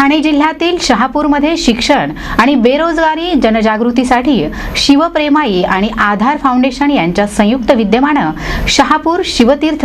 ठाणे जिल्ह्यातील शहापूरमध्ये शिक्षण आणि बेरोजगारी जनजागृतीसाठी शिवप्रेमाई आणि आधार फाउंडेशन यांच्या संयुक्त विद्यमानं शहापूर शिवतीर्थ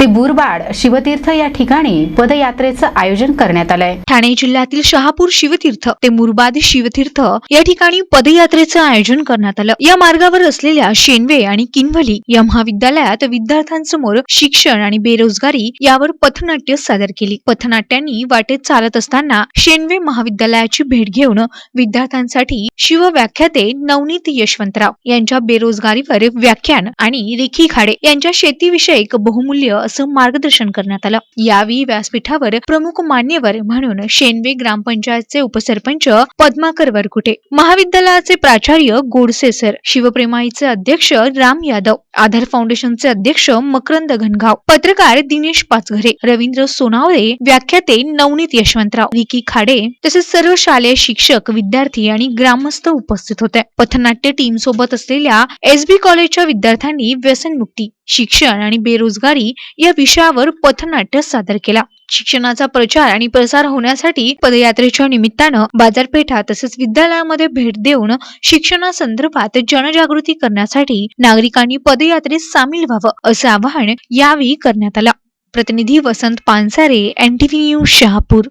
ते बुरबाड शिवतीर्थ या ठिकाणी पदयात्रेचं आयोजन करण्यात आलंय. ठाणे जिल्ह्यातील शहापूर शिवतीर्थ ते मुरबाद शिवतीर्थ या ठिकाणी पदयात्रेचं आयोजन करण्यात आलं. या मार्गावर असलेल्या शेनवे आणि किनवली या महाविद्यालयात विद्यार्थ्यांसमोर शिक्षण आणि बेरोजगारी यावर पथनाट्य सादर केली. पथनाट्यांनी वाटेत चालत असताना शेनवे महाविद्यालयाची भेट घेऊन विद्यार्थ्यांसाठी शिवव्याख्याते नवनीत यशवंतराव यांच्या बेरोजगारीवर व्याख्यान आणि रेखी खाडे यांच्या शेतीविषयक बहुमूल्य असं मार्गदर्शन करण्यात आलं. यावेळी व्यासपीठावर प्रमुख मान्यवर म्हणून शेनवे ग्रामपंचायतचे उपसरपंच पद्माकर वरकुटे महाविद्यालयाचे प्राचार्य गोडसे सर शिवप्रेमाईचे अध्यक्ष राम यादव आधार फाउंडेशनचे अध्यक्ष मकरंद घनगाव पत्रकार दिनेश पाचघरे रवींद्र सोनावळे व्याख्याते नवनीत यशवंतराव विकी खाडे तसेच सर्व शालेय शिक्षक विद्यार्थी आणि ग्रामस्थ उपस्थित होते. पथनाट्य टीम सोबत असलेल्या एस बी कॉलेजच्या विद्यार्थ्यांनी व्यसनमुक्ती शिक्षण आणि बेरोजगारी या विषयावर पथनाट्य सादर केला. शिक्षणाचा प्रचार आणि प्रसार होण्यासाठी पदयात्रेच्या निमित्तानं बाजारपेठा तसेच विद्यालयामध्ये भेट देऊन शिक्षणासंदर्भात जनजागृती करण्यासाठी नागरिकांनी पदयात्रेत सामील व्हावं असं आवाहन यावेळी करण्यात आलं. प्रतिनिधी वसंत पानसारे एनटीव्ही न्यूज शहापूर.